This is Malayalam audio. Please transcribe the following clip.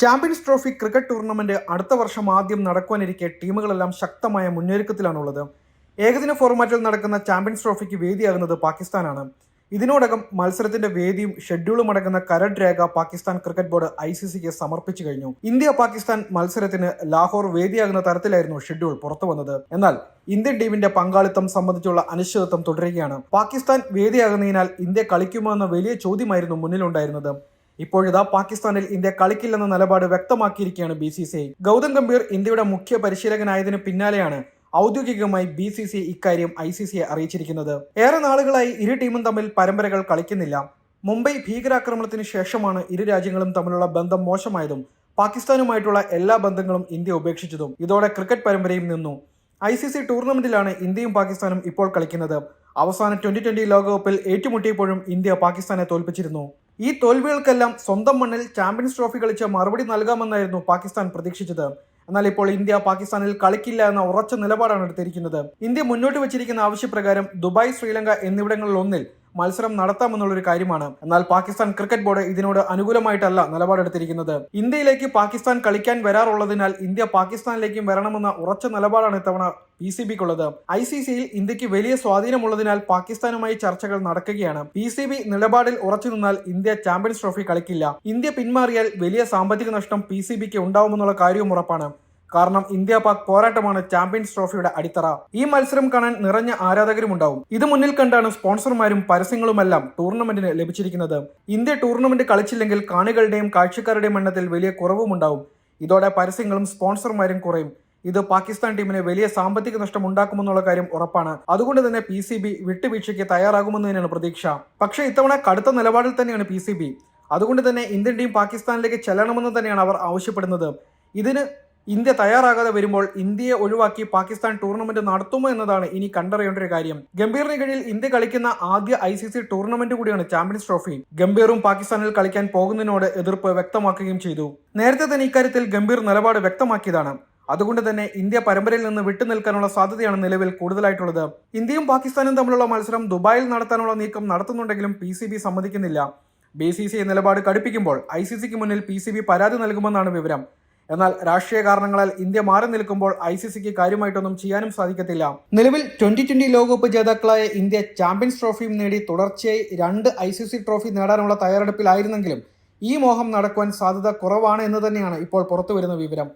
ചാമ്പ്യൻസ് ട്രോഫി ക്രിക്കറ്റ് ടൂർണമെന്റ് അടുത്ത വർഷം ആദ്യം നടക്കുവാനിരിക്കെ ടീമുകളെല്ലാം ശക്തമായ മുന്നൊരുക്കത്തിലാണുള്ളത് ഏകദിന ഫോർമാറ്റിൽ നടക്കുന്ന ചാമ്പ്യൻസ് ട്രോഫിക്ക് വേദിയാകുന്നത് പാകിസ്ഥാനാണ്. ഇതിനോടകം മത്സരത്തിന്റെ വേദിയും ഷെഡ്യൂളും അടങ്ങുന്ന കരട് രേഖ Pakistan cricket board I C സിക്ക് സമർപ്പിച്ചു കഴിഞ്ഞു. ഇന്ത്യ പാകിസ്ഥാൻ മത്സരത്തിന് ലാഹോർ വേദിയാകുന്ന തരത്തിലായിരുന്നു ഷെഡ്യൂൾ പുറത്തു വന്നത്. എന്നാൽ ഇന്ത്യൻ ടീമിന്റെ പങ്കാളിത്തം സംബന്ധിച്ചുള്ള അനിശ്ചിതത്വം തുടരുകയാണ്. പാകിസ്ഥാൻ വേദിയാകുന്നതിനാൽ ഇന്ത്യ കളിക്കുമോ എന്ന വലിയ ചോദ്യമായിരുന്നു മുന്നിലുണ്ടായിരുന്നത്. ഇപ്പോഴിതാ പാകിസ്ഥാനിൽ ഇന്ത്യ കളിക്കില്ലെന്ന നിലപാട് വ്യക്തമാക്കിയിരിക്കുകയാണ് B C C I. Gautam Gambhir ഇന്ത്യയുടെ മുഖ്യ പരിശീലകനായതിനു പിന്നാലെയാണ് ഔദ്യോഗികമായി ബി സി സി ഇക്കാര്യം ഐ സി സിയെ അറിയിച്ചിരിക്കുന്നത്. ഏറെ നാളുകളായി ഇരു ടീമും തമ്മിൽ പരമ്പരകൾ കളിക്കുന്നില്ല. മുംബൈ ഭീകരാക്രമണത്തിന് ശേഷമാണ് ഇരു രാജ്യങ്ങളും തമ്മിലുള്ള ബന്ധം മോശമായതും പാകിസ്ഥാനുമായിട്ടുള്ള എല്ലാ ബന്ധങ്ങളും ഇന്ത്യ ഉപേക്ഷിച്ചതും. ഇതോടെ ക്രിക്കറ്റ് പരമ്പരയും നിന്നു. ഐ സി സി ടൂർണമെന്റിലാണ് ഇന്ത്യയും പാകിസ്ഥാനും ഇപ്പോൾ കളിക്കുന്നത്. അവസാന ട്വന്റി ട്വന്റി ലോകകപ്പിൽ ഏറ്റുമുട്ടിയപ്പോഴും ഇന്ത്യ പാകിസ്ഥാനെ തോൽപ്പിച്ചിരുന്നു. ഈ തോൽവികൾക്കെല്ലാം സ്വന്തം മണ്ണിൽ ചാമ്പ്യൻസ് ട്രോഫി കളിച്ച് മറുപടി നൽകാമെന്നായിരുന്നു പാകിസ്ഥാൻ പ്രതീക്ഷിച്ചത്. എന്നാൽ ഇപ്പോൾ ഇന്ത്യ പാകിസ്ഥാനിൽ കളിക്കില്ല എന്ന ഉറച്ച നിലപാടാണ് എടുത്തിരിക്കുന്നത്. ഇന്ത്യ മുന്നോട്ട് വെച്ചിരിക്കുന്ന ആവശ്യപ്രകാരം ദുബായ് ശ്രീലങ്ക എന്നിവിടങ്ങളിൽ ഒന്നിൽ മത്സരം നടത്താമെന്നുള്ളൊരു കാര്യമാണ്. എന്നാൽ പാകിസ്ഥാൻ ക്രിക്കറ്റ് ബോർഡ് ഇതിനോട് അനുകൂലമായിട്ടല്ല നിലപാടെടുത്തിരിക്കുന്നത്. ഇന്ത്യയിലേക്ക് പാകിസ്ഥാൻ കളിക്കാൻ വരാറുള്ളതിനാൽ ഇന്ത്യ പാകിസ്ഥാനിലേക്കും വരണമെന്ന ഉറച്ച നിലപാടാണ് ഇത്തവണ പി സി ബിക്കുള്ളത്. ഐ സി സിയിൽ ഇന്ത്യയ്ക്ക് വലിയ സ്വാധീനമുള്ളതിനാൽ പാകിസ്ഥാനുമായി ചർച്ചകൾ നടക്കുകയാണ്. പി സി ബി നിലപാടിൽ ഉറച്ചു നിന്നാൽ ഇന്ത്യ ചാമ്പ്യൻസ് ട്രോഫി കളിക്കില്ല. ഇന്ത്യ പിന്മാറിയാൽ വലിയ സാമ്പത്തിക നഷ്ടം പി സി ബിക്ക് ഉണ്ടാവുമെന്നുള്ള കാര്യവും ഉറപ്പാണ്. കാരണം ഇന്ത്യ പാക് പോരാട്ടമാണ് ചാമ്പ്യൻസ് ട്രോഫിയുടെ അടിത്തറ. ഈ മത്സരം കാണാൻ നിറഞ്ഞ ആരാധകരും ഉണ്ടാവും ഇത് മുന്നിൽ കണ്ടാണ് സ്പോൺസർമാരും പരസ്യങ്ങളുമെല്ലാം ടൂർണമെന്റിന് ലഭിച്ചിരിക്കുന്നത്. ഇന്ത്യ ടൂർണമെന്റ് കളിച്ചില്ലെങ്കിൽ കാണികളുടെയും കാഴ്ചക്കാരുടെയും എണ്ണത്തിൽ വലിയ കുറവുമുണ്ടാവും. ഇതോടെ പരസ്യങ്ങളും സ്പോൺസർമാരും കുറയും. ഇത് പാകിസ്ഥാൻ ടീമിന് വലിയ സാമ്പത്തിക നഷ്ടം ഉണ്ടാക്കുമെന്നുള്ള കാര്യം ഉറപ്പാണ്. അതുകൊണ്ട് തന്നെ പി സി ബി വിട്ടുവീഴ്ചയ്ക്ക് തയ്യാറാകുമെന്നതിനാണ് പ്രതീക്ഷ. പക്ഷേ ഇത്തവണ കടുത്ത നിലപാടിൽ തന്നെയാണ് പി സി ബി. അതുകൊണ്ട് തന്നെ ഇന്ത്യൻ ടീം പാകിസ്ഥാനിലേക്ക് ചെല്ലണമെന്ന് തന്നെയാണ് അവർ ആവശ്യപ്പെടുന്നത്. ഇതിന് ഇന്ത്യ തയ്യാറാകാതെ വരുമ്പോൾ ഇന്ത്യയെ ഒഴിവാക്കി പാകിസ്ഥാൻ ടൂർണമെന്റ് നടത്തുമോ എന്നതാണ് ഇനി കണ്ടറിയേണ്ട ഒരു കാര്യം. ഗംഭീറിന് കീഴിൽ ഇന്ത്യ കളിക്കുന്ന ആദ്യ ഐ സി സി ടൂർണമെന്റ് കൂടിയാണ് ചാമ്പ്യൻസ് ട്രോഫി. ഗംഭീറും പാകിസ്ഥാനിൽ കളിക്കാൻ പോകുന്നതിനോട് എതിർപ്പ് വ്യക്തമാക്കുകയും ചെയ്തു. നേരത്തെ തന്നെ ഇക്കാര്യത്തിൽ ഗംഭീർ നിലപാട് വ്യക്തമാക്കിയതാണ്. അതുകൊണ്ട് തന്നെ ഇന്ത്യ പരമ്പരയിൽ നിന്ന് വിട്ടുനിൽക്കാനുള്ള സാധ്യതയാണ് നിലവിൽ കൂടുതലായിട്ടുള്ളത്. ഇന്ത്യയും പാകിസ്ഥാനും തമ്മിലുള്ള മത്സരം ദുബായിൽ നടത്താനുള്ള നീക്കം നടത്തുന്നുണ്ടെങ്കിലും പി സി ബി സമ്മതിക്കുന്നില്ല. ബി സി സി നിലപാട് കടുപ്പിക്കുമ്പോൾ ഐ സി സിക്ക് മുന്നിൽ പി സി ബി പരാതി നൽകുമെന്നാണ് വിവരം. എന്നാൽ രാഷ്ട്രീയ കാരണങ്ങളാൽ ഇന്ത്യ മാറി നിൽക്കുമ്പോൾ ഐ സി സിക്ക് കാര്യമായിട്ടൊന്നും ചെയ്യാനും സാധിക്കത്തില്ല. നിലവിൽ ട്വന്റി ട്വന്റി ലോകകപ്പ് ജേതാക്കളായ ഇന്ത്യ ചാമ്പ്യൻസ് ട്രോഫിയും നേടി തുടർച്ചയായി രണ്ട് ഐ സി സി ട്രോഫി നേടാനുള്ള തയ്യാറെടുപ്പിലായിരുന്നെങ്കിലും ഈ മോഹം നടക്കുവാൻ സാധ്യത കുറവാണ് എന്ന് തന്നെയാണ് ഇപ്പോൾ പുറത്തുവരുന്ന വിവരം.